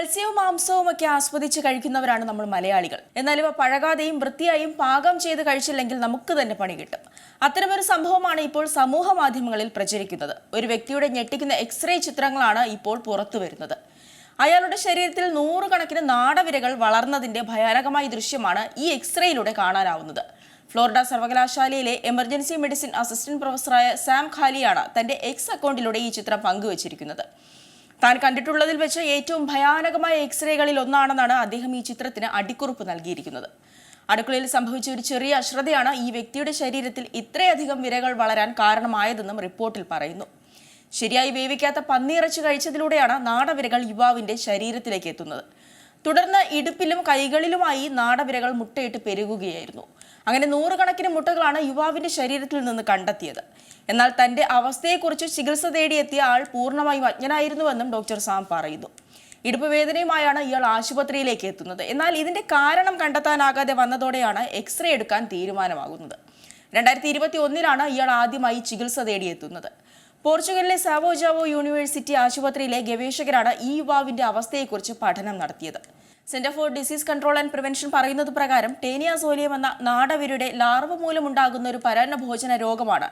മത്സ്യവും മാംസവും ഒക്കെ ആസ്വദിച്ച് കഴിക്കുന്നവരാണ് നമ്മൾ മലയാളികൾ. എന്നാൽ ഇവ പഴകാതെയും വൃത്തിയായും പാകം ചെയ്ത് കഴിച്ചില്ലെങ്കിൽ നമുക്ക് തന്നെ പണി കിട്ടും. അത്തരമൊരു സംഭവമാണ് ഇപ്പോൾ സമൂഹ മാധ്യമങ്ങളിൽ പ്രചരിക്കുന്നത്. ഒരു വ്യക്തിയുടെ ഞെട്ടിക്കുന്ന എക്സ്റേ ചിത്രങ്ങളാണ് ഇപ്പോൾ പുറത്തു വരുന്നത്. അയാളുടെ ശരീരത്തിൽ നൂറുകണക്കിന് നാടവിരകൾ വളർന്നതിന്റെ ഭയാനകമായ ദൃശ്യമാണ് ഈ എക്സ്റേയിലൂടെ കാണാനാവുന്നത്. ഫ്ലോറിഡ സർവകലാശാലയിലെ എമർജൻസി മെഡിസിൻ അസിസ്റ്റന്റ് പ്രൊഫസറായ സാം ഖാലിയാണ് തന്റെ എക്സ് അക്കൗണ്ടിലൂടെ ഈ ചിത്രം പങ്കുവച്ചിരിക്കുന്നത്. താൻ കണ്ടിട്ടുള്ളതിൽ വെച്ച് ഏറ്റവും ഭയാനകമായ എക്സ്റേകളിൽ ഒന്നാണെന്നാണ് അദ്ദേഹം ഈ ചിത്രത്തിന് അടിക്കുറിപ്പ് നൽകിയിരിക്കുന്നത്. അടുക്കളയിൽ സംഭവിച്ച ഒരു ചെറിയ അശ്രദ്ധയാണ് ഈ വ്യക്തിയുടെ ശരീരത്തിൽ ഇത്രയധികം വിരകൾ വളരാൻ കാരണമായതെന്നും റിപ്പോർട്ടിൽ പറയുന്നു. ശരിയായി വേവിക്കാത്ത പന്നിയിറച്ചി കഴിച്ചതിലൂടെയാണ് നാടവിരകൾ യുവാവിന്റെ ശരീരത്തിലേക്ക് എത്തുന്നത്. തുടർന്ന് ഇടുപ്പിലും കൈകളിലുമായി നാടവിരകൾ മുട്ടയിട്ട് പെരുകുകയായിരുന്നു. അങ്ങനെ നൂറുകണക്കിന് മുട്ടകളാണ് യുവാവിന്റെ ശരീരത്തിൽ നിന്ന് കണ്ടെത്തിയത്. എന്നാൽ തന്റെ അവസ്ഥയെക്കുറിച്ച് ചികിത്സ തേടിയെത്തിയ ആൾ പൂർണമായും അജ്ഞനായിരുന്നുവെന്നും ഡോക്ടർ സാം പറയുന്നു. ഇടുപ്പ് വേദനയുമായാണ് ഇയാൾ ആശുപത്രിയിലേക്ക് എത്തുന്നത്. എന്നാൽ ഇതിന്റെ കാരണം കണ്ടെത്താനാകാതെ വന്നതോടെയാണ് എക്സ്റേ എടുക്കാൻ തീരുമാനമാകുന്നത്. രണ്ടായിരത്തി ഇരുപത്തി ഒന്നിലാണ് ഇയാൾ ആദ്യമായി ചികിത്സ തേടിയെത്തുന്നത്. പോർച്ചുഗലിലെ സാവോജാവോ യൂണിവേഴ്സിറ്റി ആശുപത്രിയിലെ ഗവേഷകരാണ് ഈ യുവാവിന്റെ അവസ്ഥയെക്കുറിച്ച് പഠനം നടത്തിയത്. Centre for disease control and prevention പറയുന്നത് പ്രകാരം ടേനിയ സോലിയം എന്ന നാടവിരുടെ ലാർവ മൂലമുണ്ടാകുന്ന ഒരു പരാന്നഭോജന രോഗമാണ്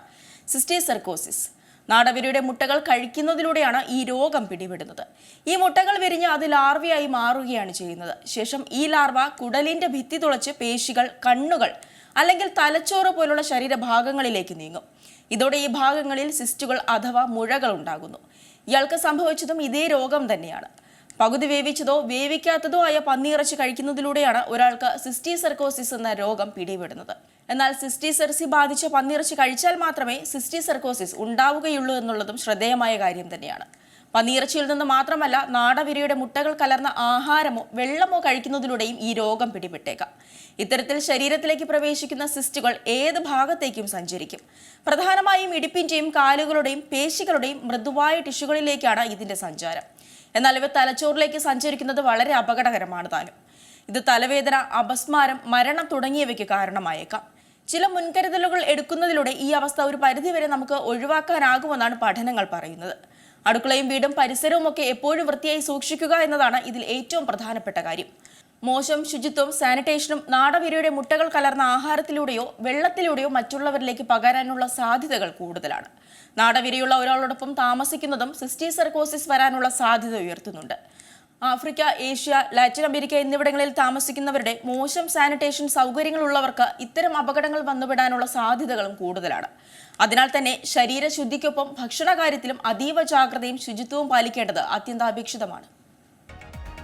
സിസ്റ്റേസർക്കോസിസ് നാടവിരുടെ മുട്ടകൾ കഴിക്കുന്നതിലൂടെയാണ് ഈ രോഗം പിടിപെടുന്നത്. ഈ മുട്ടകൾ വിരിഞ്ഞ് അത് ലാർവയായി മാറുകയാണ് ചെയ്യുന്നത്. ശേഷം ഈ ലാർവ കുടലിന്റെ ഭിത്തി തുളച്ച് പേശികൾ കണ്ണുകൾ അല്ലെങ്കിൽ തലച്ചോറ് പോലുള്ള ശരീരഭാഗങ്ങളിലേക്ക് നീങ്ങും. ഇതോടെ ഈ ഭാഗങ്ങളിൽ സിസ്റ്റുകൾ അഥവാ മുഴകൾ ഉണ്ടാകുന്നു. ഇയാൾക്ക് സംഭവിച്ചതും ഇതേ രോഗം തന്നെയാണ്. പകുതി വേവിച്ചതോ വേവിക്കാത്തതോ ആയ പന്നിയിറച്ചി കഴിക്കുന്നതിലൂടെയാണ് ഒരാൾക്ക് സിസ്റ്റി സർക്കോസിസ് എന്ന രോഗം പിടിപെടുന്നത്. എന്നാൽ സിസ്റ്റി സെർസി ബാധിച്ച പന്നിയിറച്ചി കഴിച്ചാൽ മാത്രമേ സിസ്റ്റി സർക്കോസിസ് ഉണ്ടാവുകയുള്ളൂ എന്നുള്ളതും ശ്രദ്ധേയമായ കാര്യം തന്നെയാണ്. പന്നിയിറച്ചിയിൽ നിന്ന് മാത്രമല്ല നാടവിരയുടെ മുട്ടകൾ കലർന്ന ആഹാരമോ വെള്ളമോ കഴിക്കുന്നതിലൂടെയും ഈ രോഗം പിടിപെട്ടേക്കാം. ഇത്തരത്തിൽ ശരീരത്തിലേക്ക് പ്രവേശിക്കുന്ന സിസ്റ്റുകൾ ഏത് ഭാഗത്തേക്കും സഞ്ചരിക്കും. പ്രധാനമായും ഇടുപ്പിന്റെയും കാലുകളുടെയും പേശികളുടെയും മൃദുവായ ടിഷ്യൂകളിലേക്കാണ് ഇതിന്റെ സഞ്ചാരം. എന്നാൽ ഇവ തലച്ചോറിലേക്ക് സഞ്ചരിക്കുന്നത് വളരെ അപകടകരമാണ് താനും. ഇത് തലവേദന അപസ്മാരം മരണം തുടങ്ങിയവയ്ക്ക് കാരണമായേക്കാം. ചില മുൻകരുതലുകൾ എടുക്കുന്നതിലൂടെ ഈ അവസ്ഥ ഒരു പരിധിവരെ നമുക്ക് ഒഴിവാക്കാനാകുമെന്നാണ് പഠനങ്ങൾ പറയുന്നത്. അടുക്കളയും വീടും പരിസരവും ഒക്കെ എപ്പോഴും വൃത്തിയായി സൂക്ഷിക്കുക എന്നതാണ് ഇതിൽ ഏറ്റവും പ്രധാനപ്പെട്ട കാര്യം. മോശം ശുചിത്വം സാനിറ്റേഷനും നാടവിരയുടെ മുട്ടകൾ കലർന്ന ആഹാരത്തിലൂടെയോ വെള്ളത്തിലൂടെയോ മറ്റുള്ളവരിലേക്ക് പകരാനുള്ള സാധ്യതകൾ കൂടുതലാണ്. നാടവിരയുള്ള ഒരാളോടൊപ്പം താമസിക്കുന്നതും സിസ്റ്റി സിസ്റ്റീസർക്കോസിസ് വരാനുള്ള സാധ്യത ഉയർത്തുന്നുണ്ട്. ആഫ്രിക്ക ഏഷ്യ ലാറ്റിൻ അമേരിക്ക എന്നിവിടങ്ങളിൽ താമസിക്കുന്നവരുടെ മോശം സാനിറ്റേഷൻ സൗകര്യങ്ങളുള്ളവർക്ക് ഇത്തരം അപകടങ്ങൾ വന്നുവിടാനുള്ള സാധ്യതകളും കൂടുതലാണ്. അതിനാൽ തന്നെ ശരീരശുദ്ധിക്കൊപ്പം ഭക്ഷണകാര്യത്തിലും അതീവ ജാഗ്രതയും ശുചിത്വവും പാലിക്കേണ്ടത് അത്യന്താപേക്ഷിതമാണ്.